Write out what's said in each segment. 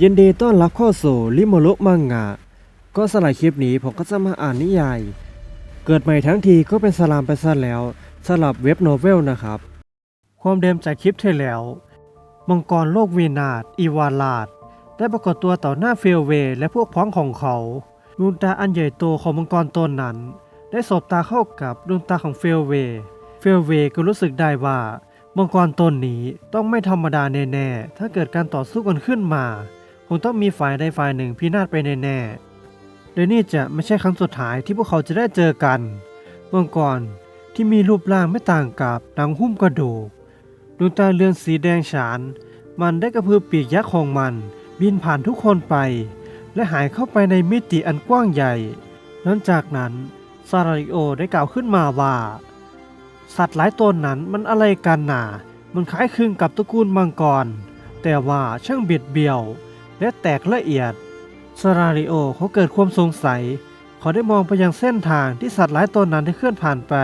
ยินดีต้อนรับเข้าสู่ริโมโรุมังงะ ก็สำหรับคลิปนี้ผมก็จะมาอ่านนิยาย เกิดใหม่ทั้งทีก็เป็นสลามไปซะแล้วสำหรับเว็บโนเวลนะครับ ความเดิมจากคลิปที่แล้ว มังกรโลกวีนาศอีวาลาด ได้ปรากฏตัวต่อหน้าเฟลเวและพวกพ้องของเขาดวงตาอันใหญ่โตของมังกรตนนั้น ได้สบตาเข้ากับดวงตาของเฟลเว เฟลเวก็รู้สึกได้ว่ามังกรตนนี้ต้องไม่ธรรมดาแน่ๆ ถ้าเกิดการต่อสู้กันขึ้นมา งต้องมีฝ่ายใดฝ่ายหนึ่งพินาศไปแน่ๆและนี่จะไม่ใช่ครั้งสุดท้ายที่พวกเขาจะได้เจอกันมังกรที่มีรูปร่างไม่ต่างกับหนังหุ้มกระดูกดวงตาเรืองสีแดงฉาน มันได้กระพือปีกยักษ์ของมัน บินผ่านทุกคนไป และหายเข้าไปในมิติอันกว้างใหญ่หลังจากนั้นซาราริโอได้กล่าวขึ้นมาว่า สัตว์หลายตนนั้นมันอะไรกันหน่ะมันคล้ายคลึงกับตระกูลมังกร แต่ว่าช่างเบียดเบียว และแตกละเอียดซาราริโอเขาเกิดความสงสัย เขาได้มองไปยังเส้นทางที่สัตว์หลายตนนั้นได้เคลื่อนผ่านไป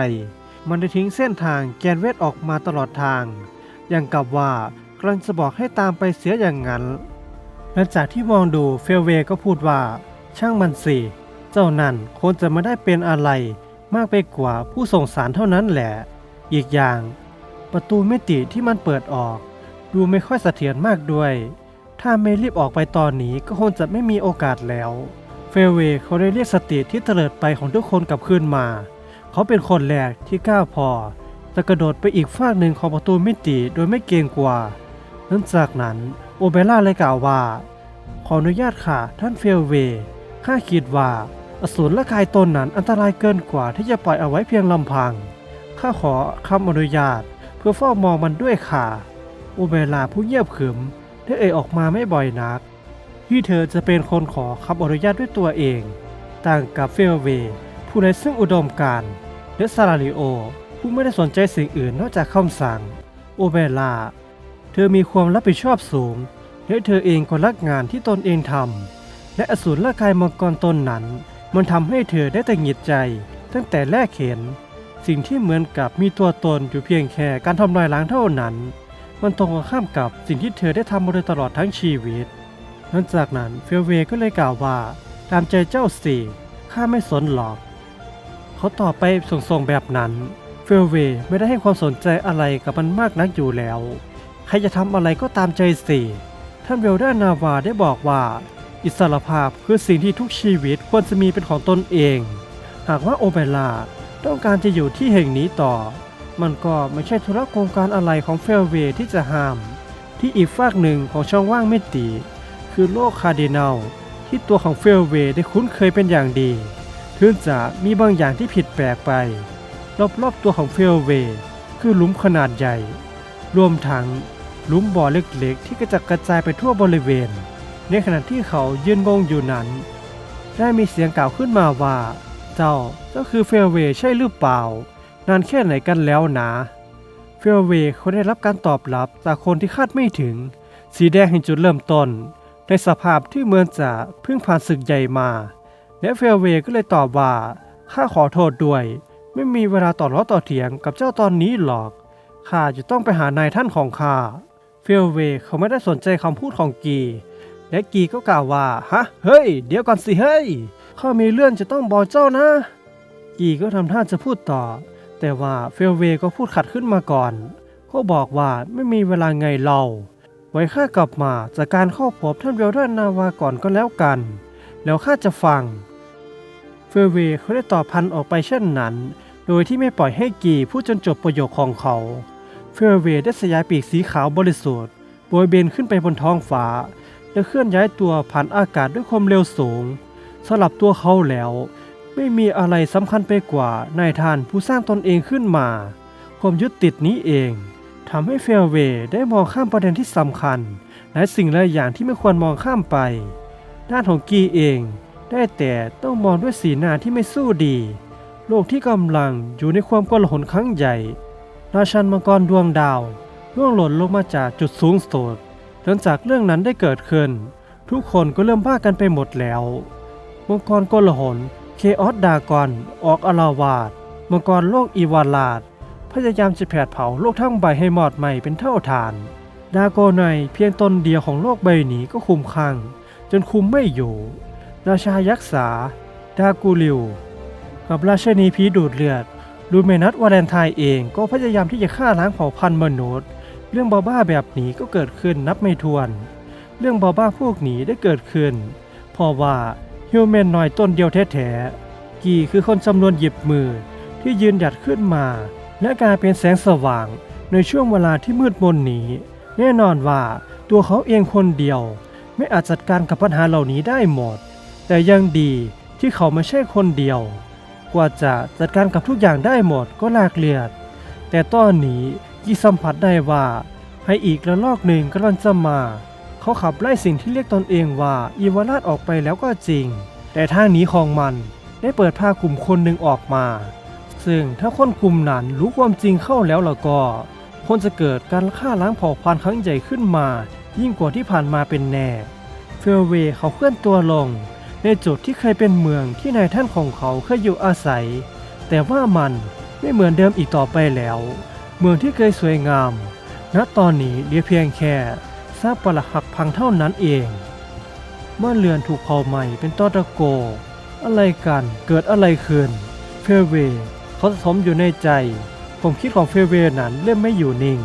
มันได้ทิ้งเส้นทางแกนเวทออกมาตลอดทาง อย่างกับว่ากำลังจะบอกให้ตามไปเสียอย่างนั้น หลังจากที่มองดูเฟลเวก็พูดว่า ช่างมันสิ เจ้านั่นคงจะไม่ได้เป็นอะไรมากไปกว่าผู้ส่งสารเท่านั้นแหละ อีกอย่าง ประตูมิติที่มันเปิดออก ดูไม่ค่อยเสถียรมากด้วย ถ้าไม่รีบออกไปตอนนี้ก็คงจะไม่มีโอกาสแล้ว เฟลเวเขาได้เรียกสติที่เตลิดไปของทุกคนกลับคืนมา เขาเป็นคนแรกที่กล้าพอจะกระโดดไปอีกฟากหนึ่งของประตูมิติโดยไม่เกรงกลัวหลังจากนั้นโอเบร่าเลยกล่าวว่า ขออนุญาตค่ะท่านเฟลเวข้าคิดว่าอสูรและกายตนนั้นอันตรายเกินกว่าที่จะปล่อยเอาไว้เพียงลำพัง ข้าขอคำอนุญาตเพื่อเฝ้ามองมันด้วยค่ะ อุเบลาผู้เงียบขึม ได้เอ่ยออกมาไม่บ่อยนัก ที่เธอจะเป็นคนขอคำอนุญาตด้วยตัวเอง ต่างกับเฟลเว ผู้ในซึ่งอุดมการณ์และซาลาริโอ ผู้ไม่ได้สนใจสิ่งอื่นนอกจากคำสั่ง โอเบลาเธอมีความรับผิดชอบสูง และเธอเองก็รักงานที่ตนเองทำและอสูรละกายมังกรตนนั้น มันทำให้เธอได้แต่หงิดใจ ตั้งแต่แรกเห็น สิ่งที่เหมือนกับมีตัวตนอยู่เพียงแค่การทำลายล้างเท่านั้น มันตรงกันข้ามกับสิ่งที่เธอได้ทำมาโดยตลอดทั้งชีวิตหลังจากนั้นเฟลเวก็เลยกล่าวว่า ตามใจเจ้าสิข้าไม่สนหรอก เขาตอบไปส่งๆแบบนั้น เฟลเวไม่ได้ให้ความสนใจอะไรกับมันมากนักอยู่แล้ว ใครจะทำอะไรก็ตามใจสิท่านเวลดอร์นาวาได้บอกว่า อิสรภาพคือสิ่งที่ทุกชีวิตควรจะมีเป็นของตนเอง หากว่าโอเปร่าต้องการจะอยู่ที่แห่งนี้ต่อ มันก็ไม่ใช่ธุระโครงการอะไรของเฟลเวที่จะห้าม ที่อีกฝากหนึ่งของช่องว่างมิติคือโลกคาร์ดินัลที่ตัวของเฟลเวได้คุ้นเคยเป็นอย่างดีถึงจะมีบางอย่างที่ผิดแปลกไป รอบๆตัวของเฟลเวคือหลุมขนาดใหญ่ รวมทั้งหลุมบ่อเล็กๆ ที่กระจัดกระจายไปทั่วบริเวณ ในขณะที่เขายืนงงอยู่นั้น ได้มีเสียงกล่าวขึ้นมาว่า เจ้าเจ้าคือเฟลเวใช่หรือเปล่า นานแค่ไหนกันแล้วนะเฟลเวย์เขาได้รับการตอบรับจากคนที่คาดไม่ถึง สีแดงเห็นจุดเริ่มต้น ในสภาพที่เหมือนจะเพิ่งผ่านศึกใหญ่มา และเฟลเวย์ก็เลยตอบว่าข้าขอโทษด้วย ไม่มีเวลาต่อล้อต่อเถียงกับเจ้าตอนนี้หรอกข้าจะต้องไปหานายท่านของข้าเฟลเวย์เขาไม่ได้สนใจคำพูดของกีและกีก็กล่าวว่าฮะเฮ้ย เดี๋ยวก่อนสิเฮ้ยข้ามีเรื่องจะต้องบอกเจ้านะ กีก็ทำท่าจะพูดต่อ แต่ว่าเฟลเวก็พูดขัดขึ้นมาก่อนเขาบอกว่าไม่มีเวลาไงเรา ไว้ข้ากลับมาจากการเข้าพบท่านเวลเดอนาวาก่อนก็แล้วกัน แล้วข้าจะฟัง เฟลเวย์เขาได้ตอบพันออกไปเช่นนั้น โดยที่ไม่ปล่อยให้กีพูดจนจบประโยคของเขา เฟลเวได้สยายปีกสีขาวบริสุทธิ์โบยเบนขึ้นไปบนท้องฟ้าและเคลื่อนย้ายตัวผ่านอากาศด้วยความเร็วสูงสำหรับตัวเขาแล้ว ไม่มีอะไรสำคัญไปกว่านายทานผู้สร้างตนเองขึ้นมา ความยึดติดนี้เองทำให้เฟลเวย์ได้มองข้ามประเด็นที่สำคัญ และสิ่งหลายอย่างที่ไม่ควรมองข้ามไป ด้านของกีเอง ได้แต่ต้องมองด้วยสีหน้าที่ไม่สู้ดี โลกที่กำลังอยู่ในความกลหลครั้งใหญ่ ราชันมังกรดวงดาวร่วงหล่นลงมาจากจุดสูงสุดหลังจากเรื่องนั้นได้เกิดขึ้น ทุกคนก็เริ่มบ้ากันไปหมดแล้ว มังกรกลหน เคออสดากอนออกอลาวาดมังกรโลกอีวาลาด พยายามจะแผดเผาโลกทั้งใบให้หมอดไหม้เป็นเท่าฐาน ดาโกไนเพียงตนเดียวของโลกใบนี้ก็คุมขังจนคุมไม่อยู่ ราชายักษา ดากูลิว กับราชนีผีดูดเลือด ลูเมนัสวาเลนไทน์เองก็พยายามที่จะฆ่าล้างเผ่าพันธุ์มนุษย์ เรื่องบ้าๆแบบนี้ก็เกิดขึ้นนับไม่ถ้วน เรื่องบ้าๆพวกนี้ได้เกิดขึ้นเพราะว่า ฮิวแมนนอยต้นเดียวแท้ๆกี่คือคนจำนวนหยิบมือที่ยืนหยัดขึ้นมา และกลายเป็นแสงสว่างในช่วงเวลาที่มืดมนนี้ แน่นอนว่าตัวเขาเองคนเดียว ไม่อาจจัดการกับปัญหาเหล่านี้ได้หมด แต่ยังดีที่เขาไม่ใช่คนเดียว กว่าจะจัดการกับทุกอย่างได้หมดก็ลากเลือด แต่ตอนนี้ยี่สัมผัสได้ว่าให้อีกระลอกหนึ่งกำลังจะมา เขาขับไล่สิ่งที่เรียกตนเองว่าอีวาราชออกไปแล้วก็จริง แต่ทางหนีของมันได้เปิดพากลุ่มคนหนึ่งออกมา ซึ่งถ้าคนกลุ่มนั้นรู้ความจริงเข้าแล้วล่ะก็คงจะเกิดการฆ่าล้างเผ่าพันธุ์ครั้งใหญ่ขึ้นมา ยิ่งกว่าที่ผ่านมาเป็นแน่เฟลเวย์เขาเคลื่อนตัวลง ในจุดที่เคยเป็นเมืองที่นายท่านของเขาเคยอยู่อาศัย แต่ว่ามันไม่เหมือนเดิมอีกต่อไปแล้ว เมืองที่เคยสวยงามณตอนนี้เหลือเพียงแค่ ซากปรักหักพังเท่านั้นเองเมื่อเรือนถูกเผาไหม้เป็นตอตะโก อะไรกันเกิดอะไรขึ้น เฟลเวย์เขาสะสมอยู่ในใจ ผมคิดของเฟลเวย์นั้นเริ่มไม่อยู่นิ่ง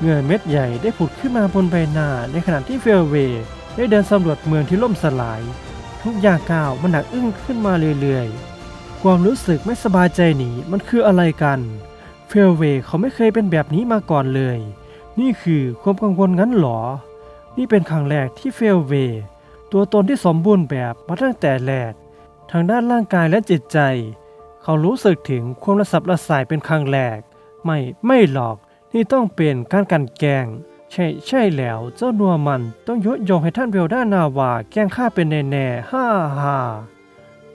เงื่อเม็ดใหญ่ได้ผุดขึ้นมาบนใบหน้าในขณะที่เฟลเวย์ได้เดินสำรวจเมืองที่ล่มสลาย ทุกอย่างก้าวมันหนักอึ้งขึ้นมาเรื่อยๆ ความรู้สึกไม่สบายใจนี้มันคืออะไรกัน เฟลเวย์เขาไม่เคยเป็นแบบนี้มาก่อนเลย นี่คือความกังวลงั้นหรอ นี่เป็นครั้งแรกที่เฟลเว ตัวตนที่สมบูรณ์แบบมาตั้งแต่แรกทางด้านร่างกายและจิตใจ เขารู้สึกถึงความระสับระสายเป็นครั้งแรก ไม่ไม่หรอกนี่ต้องเป็นการกันแกง ใช่ใช่แล้วเจ้านัวมันต้องยกยงให้ท่านเวลด้านาวาแกงข้าเป็นแน่ๆฮ่าฮ่า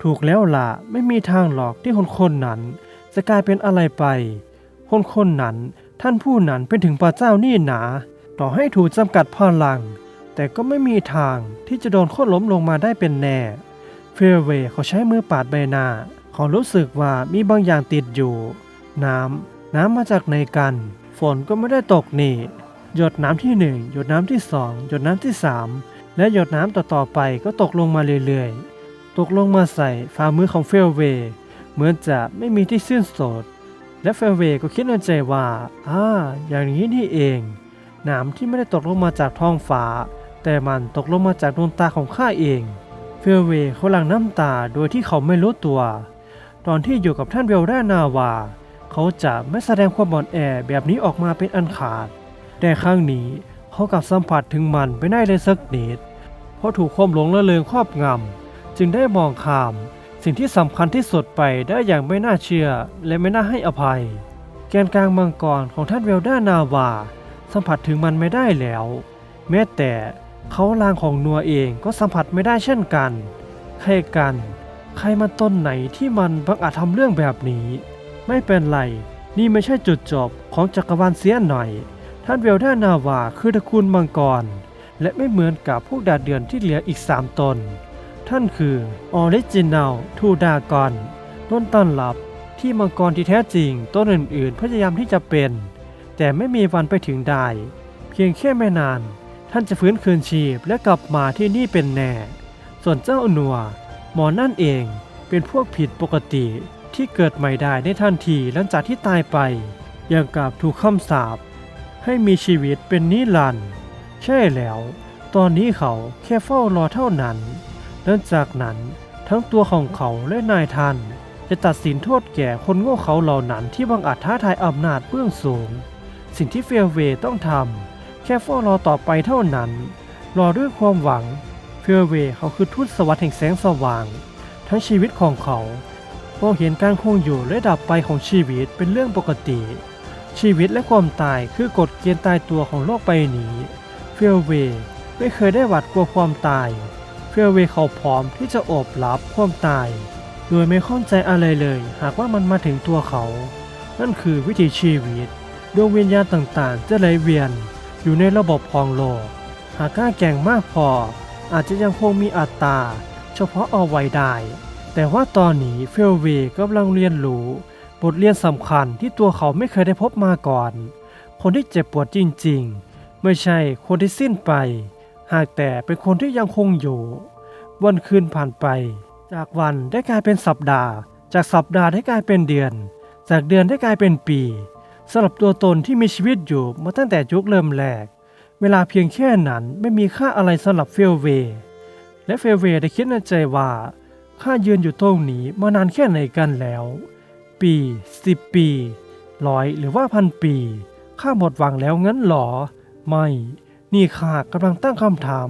ถูกแล้วล่ะไม่มีทางหรอกที่คนคนนั้น จะกลายเป็นอะไรไป คนคนนั้น ท่านผู้นั้นเป็นถึงพระเจ้านี่หนา ต่อให้ถูกจำกัดพลัง แต่ก็ไม่มีทางที่จะโดนโค่นล้มลงมาได้เป็นแน่ เฟลเวย์เขาใช้มือปาดใบหน้า เขารู้สึกว่ามีบางอย่างติดอยู่ น้ำ น้ำมาจากไหนกัน ฝนก็ไม่ได้ตกนี่ หยดน้ำที่หนึ่งหยดน้ำที่สองหยดน้ำที่สามและหยดน้ำต่อๆไปก็ตกลงมาเรื่อยๆ ตกลงมาใส่ฝ่ามือของเฟลเวย์เหมือนจะไม่มีที่สิ้นสุด และเฟเวก็คิดในใจว่าอ่าอย่างนี้นี่เองน้ำที่ไม่ได้ตกลงมาจากท้องฟ้า แต่มันตกลงมาจากดวงตาของข้าเอง เฟเวย์เขาหลั่งน้ำตาโดยที่เขาไม่รู้ตัว ตอนที่อยู่กับท่านเวลด้านาวา เขาจะไม่แสดงความอ่อนแอแบบนี้ออกมาเป็นอันขาด แต่ครั้งนี้เขากลับสัมผัสถึงมันไม่ได้เลยสักนิดเพราะถูกความหลงละเลงครอบงำจึงได้มองข้าม สิ่งที่สำคัญที่สุดไปได้อย่างไม่น่าเชื่อและไม่น่าให้อภัย แกนกลางมังกรของท่านเวลด้านาวา สัมผัสถึงมันไม่ได้แล้ว แม้แต่เขาลางของนัวเองก็สัมผัสไม่ได้เช่นกัน ใครกัน ใครมันต้นไหนที่มันบังอาจทำเรื่องแบบนี้ ไม่เป็นไร นี่ไม่ใช่จุดจบของจักรวาลเสียหน่อย ท่านเวลด้านาวาคือตระกูลมังกร และไม่เหมือนกับพวกดาเดือนที่เหลืออีกสามตน ท่านคือออริจินัลทูดากอนต้นต้นลับที่มังกรที่แท้จริงต้นอื่นๆ พยายามที่จะเป็น แต่ไม่มีวันไปถึงได้ เพียงแค่ไม่นาน ท่านจะฟื้นคืนชีพและกลับมาที่นี่เป็นแน่ ส่วนเจ้าหนัวหมอนั่นเองเป็นพวกผิดปกติที่เกิดใหม่ได้ในทันทีหลังจากที่ตายไป อย่างกับถูกคำสาปให้มีชีวิตเป็นนิรันดร์ใช่แล้ว ตอนนี้เขาแค่เฝ้ารอเท่านั้น หลังจากนั้นทั้งตัวของเขาและนายท่านจะตัดสินโทษแก่คนโง่เขาเหล่านั้นที่บังอาจท้าทายอำนาจเบื้องสูง สิ่งที่เฟลเวต้องทำแค่เฝ้ารอต่อไปเท่านั้น รอด้วยความหวัง เฟลเวเขาคือทูตสวัสดิ์แห่งแสงสว่าง ทั้งชีวิตของเขามองเห็นการคงอยู่และดับไปของชีวิตเป็นเรื่องปกติ ชีวิตและความตายคือกฎเกณฑ์ตายตัวของโลกใบนี้ เฟลเวไม่เคยได้หวาดกลัวความตาย เฟลเวย์เขาพร้อมที่จะโอบรับความตาย โดยไม่ข้องใจอะไรเลย หากว่ามันมาถึงตัวเขา นั่นคือวิถีชีวิตดวงวิญญาณต่างๆ จะไหลเวียนอยู่ในระบบของโลก หากกล้าแก่งมากพอ อาจจะยังคงมีอัตราเฉพาะเอาไว้ได้ แต่ว่าตอนนี้เฟลเวย์กำลังเรียนรู้ บทเรียนสำคัญที่ตัวเขาไม่เคยได้พบมาก่อน คนที่เจ็บปวดจริงๆ ไม่ใช่คนที่สิ้นไป หากแต่เป็นคนที่ยังคงอยู่ วันคืนผ่านไป จากวันได้กลายเป็นสัปดาห์ จากสัปดาห์ได้กลายเป็นเดือน จากเดือนได้กลายเป็นปีสำหรับตัวตนที่มีชีวิตอยู่มาตั้งแต่ยุคเริ่มแรก เวลาเพียงแค่นั้นไม่มีค่าอะไรสำหรับเฟลเวย์และเฟลเวย์ได้คิดในใจว่าข้ายืนอยู่ตรงนี้มานานแค่ไหนกันแล้ว ปีสิบปีร้อยหรือว่าพันปีข้าหมดหวังแล้วงั้นหรอ ไม่ นี่ข้ากำลังตั้งคำถาม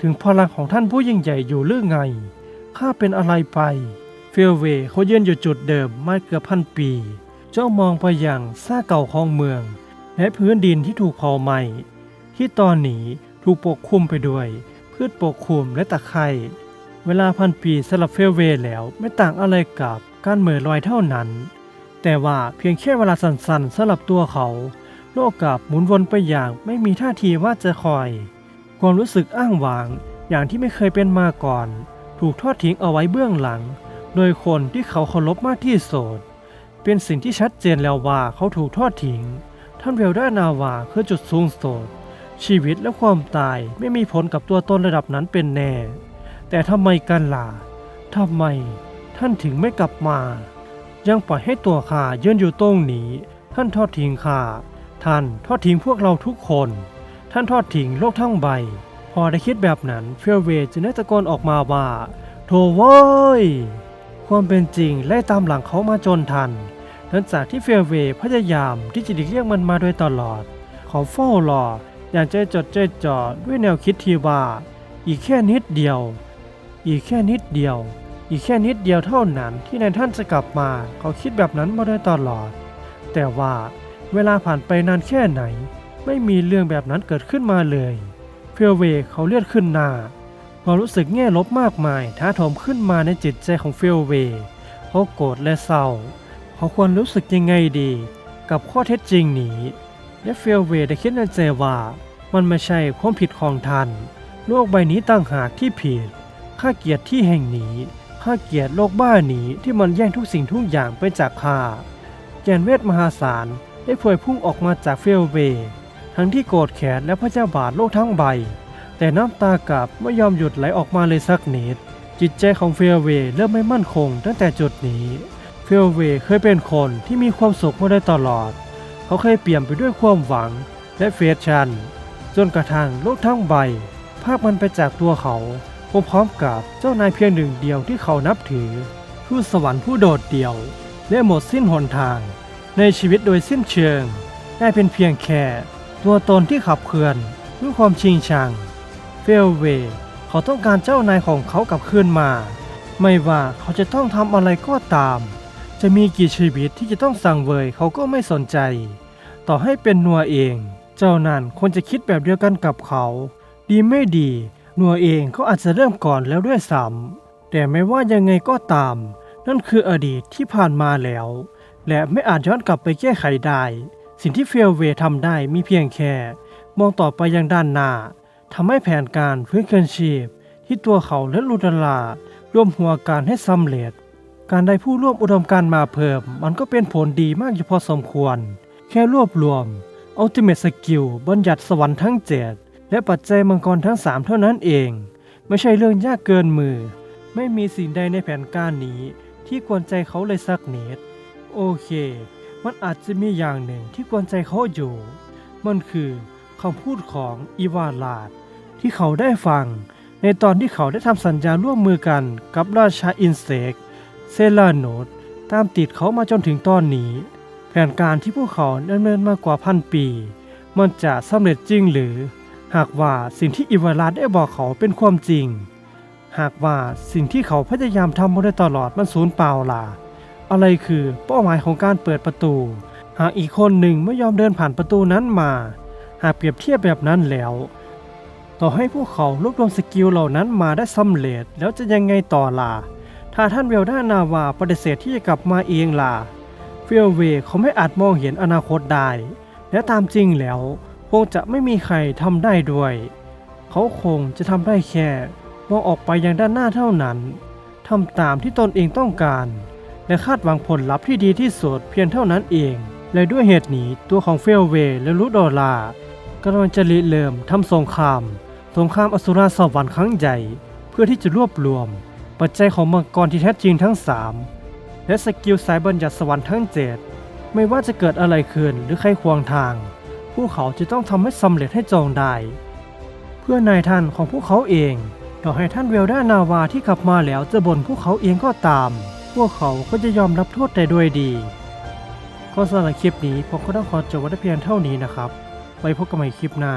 ถึงพลังของท่านผู้ยิ่งใหญ่อยู่หรือไง ข้าเป็นอะไรไป เฟลเวเขาเยืนอยู่จุดเดิมมาเกือบพันปี เจ้ามองไปยังซากเก่าของเมือง และพื้นดินที่ถูกเผาไหม้ที่ตอนนี้ถูกปกคลุมไปด้วย พืชปกคลุมและตะไคร่เวลาพันปีสำหรับเฟลเวย์แล้วไม่ต่างอะไรกับการเหม่อลอยเท่านั้น แต่ว่าเพียงแค่เวลาสั้นๆสำหรับตัวเขา โลกกลับหมุนวนไปอย่างไม่มีท่าทีว่าจะคอย ความรู้สึกอ้างว้างอย่างที่ไม่เคยเป็นมาก่อน ถูกทอดทิ้งเอาไว้เบื้องหลัง โดยคนที่เขาเคารพมากที่สุดเป็นสิ่งที่ชัดเจนแล้วว่าเขาถูกทอดทิ้งท่านเวลด้านาวาคือจุดสูงสุดชีวิตและความตายไม่มีผลกับตัวตนระดับนั้นเป็นแน่ แต่ทำไมกันล่ะทำไม ท่านถึงไม่กลับมา ยังปล่อยให้ตัวข้ายืนอยู่ตรงนี้ ท่านทอดทิ้งข้า ท่านทอดทิ้งพวกเราทุกคน ท่านทอดทิ้งโลกทั้งใบ พอได้คิดแบบนั้นเฟลเวย์จึงได้ตะโกนออกมาว่าโถโว้ยความเป็นจริงไล่ตามหลังเขามาจนทันหลังจากที่เฟลเวย์พยายามที่จะหลีกเลี่ยงมันมาโดยตลอด เขาเฝ้ารออย่างใจจดใจจ่อด้วยแนวคิดที่ว่า อีกแค่นิดเดียว อีกแค่นิดเดียว อีกแค่นิดเดียวเท่านั้นที่นายท่านจะกลับมา เขาคิดแบบนั้นมาโดยตลอด แต่ว่า เวลาผ่านไปนานแค่ไหน ไม่มีเรื่องแบบนั้นเกิดขึ้นมาเลยเฟลเวเขาเลือดขึ้นหน้าความรู้สึกแง่ลบมากมายท้าโถมขึ้นมาในจิตใจของเฟลเวเขาโกรธและเศร้า เขาควรรู้สึกยังไงดี กับข้อเท็จจริงนี้ และเฟลเวได้คิดในใจว่ามันไม่ใช่ความผิดของท่านโลกใบนี้ต่างหากที่ผิดข้าเกียดที่แห่งนี้ข้าเกียดโลกบ้านี้ที่มันแย่งทุกสิ่งทุกอย่างไปจากข้าแกนเวทมหาศาล ได้พวยพุ่งออกมาจากเฟลเวย์ทั้งที่โกรธแค้นและพระเจ้าบาทโลกทั้งใบ แต่น้ำตากลับไม่ยอมหยุดไหลออกมาเลยสักนิด จิตใจของเฟลเวย์เริ่มไม่มั่นคงตั้งแต่จุดนี้เฟลเวย์เคยเป็นคนที่มีความสุขมาได้ตลอด เขาเคยเปี่ยมไปด้วยความหวังและเฟชชัน จนกระทั่งโลกทั้งใบ ภาพมันไปจากตัวเขาพร้อมๆกับเจ้านายเพียงหนึ่งเดียวที่เขานับถือ ผู้สวรรค์ผู้โดดเดี่ยว และหมดสิ้นหนทาง ในชีวิตโดยสิ้นเชิง ได้เป็นเพียงแค่ตัวตนที่ขับเคลื่อนด้วยความชิงชัง เฟลเวย์เขาต้องการเจ้านายของเขากลับคืนมา ไม่ว่าเขาจะต้องทำอะไรก็ตาม จะมีกี่ชีวิตที่จะต้องสั่งเวยเขาก็ไม่สนใจ ต่อให้เป็นนัวเอง เจ้านั่นควรจะคิดแบบเดียวกันกับเขา ดีไม่ดีนัวเองเขาอาจจะเริ่มก่อนแล้วด้วยซ้ำแต่ไม่ว่ายังไงก็ตาม นั่นคืออดีตที่ผ่านมาแล้ว และไม่อาจย้อนกลับไปแก้ไขได้ สิ่งที่เฟลเวย์ทำได้มีเพียงแค่ มองต่อไปยังด้านหน้าทำให้แผนการฟื้นคืนชีพ ที่ตัวเขาและลูดาลาร่วมหัวการให้สำเร็จ การได้ผู้ร่วมอุดมการมาเพิ่ม มันก็เป็นผลดีมากอยู่พอสมควร แค่รวบรวม Ultimate Skill บัญญัติสวรรค์ทั้งเจ็ดและปัจจัยมังกรทั้ง3เท่านั้นเอง ไม่ใช่เรื่องยากเกินมือ ไม่มีสิ่งใดในแผนการนี้ที่กวนใจเขาเลยสักนิด โอเค มันอาจจะมีอย่างหนึ่งที่กวนใจเขาอยู่ มันคือคำพูดของอีวาลาด ที่เขาได้ฟัง ในตอนที่เขาได้ทำสัญญาร่วมมือกันกับราชาอินเสกเซลาโนดตามติดเขามาจนถึงตอนนี้ แผนการที่พวกเขาดำเนินมากว่าพันปี มันจะสำเร็จจริงหรือ หากว่าสิ่งที่อีวาลาดได้บอกเขาเป็นความจริง หากว่าสิ่งที่เขาพยายามทำมาโดยตลอดมันสูญเปล่าล่ะ อะไรคือเป้าหมายของการเปิดประตู หากอีกคนหนึ่งไม่ยอมเดินผ่านประตูนั้นมา หากเปรียบเทียบแบบนั้นแล้ว ต่อให้พวกเขารวบรวมสกิลเหล่านั้นมาได้สำเร็จแล้วจะยังไงต่อล่ะถ้าท่านเวลด้านาวาปฏิเสธที่จะกลับมาเองล่ะเฟลเวเขาไม่อาจมองเห็นอนาคตได้ และตามจริงแล้ว คงจะไม่มีใครทำได้ด้วย เขาคงจะทำได้แค่มองออกไปยังด้านหน้าเท่านั้นทำตามที่ตนเองต้องการ และคาดหวังผลลัพธ์ที่ดีที่สุดเพียงเท่านั้นเอง และด้วยเหตุนี้ตัวของเฟลเวย์และลูดอลากำลังจะริเริ่มทำสงคราม สงครามอสุราสวรรค์ครั้งใหญ่ เพื่อที่จะรวบรวม ปัจจัยของมังกรที่แท้จริงทั้ง 3 และสกิลสายบัญญัติสวรรค์ทั้ง 7 ไม่ว่าจะเกิดอะไรขึ้นหรือใครขวางทาง พวกเขาจะต้องทำให้สำเร็จให้จงได้ เพื่อนายท่านของพวกเขาเองต่อให้ท่านเวลด้านาวาที่กลับมาแล้วจะบ่นพวกเขาเองก็ตาม พวกเขาก็จะยอมรับโทษแต่ด้วยดี ก็สำหรับคลิปนี้ผมก็ต้องขอจบไว้เพียงเท่านี้นะครับ ไว้พบกันใหม่คลิปหน้า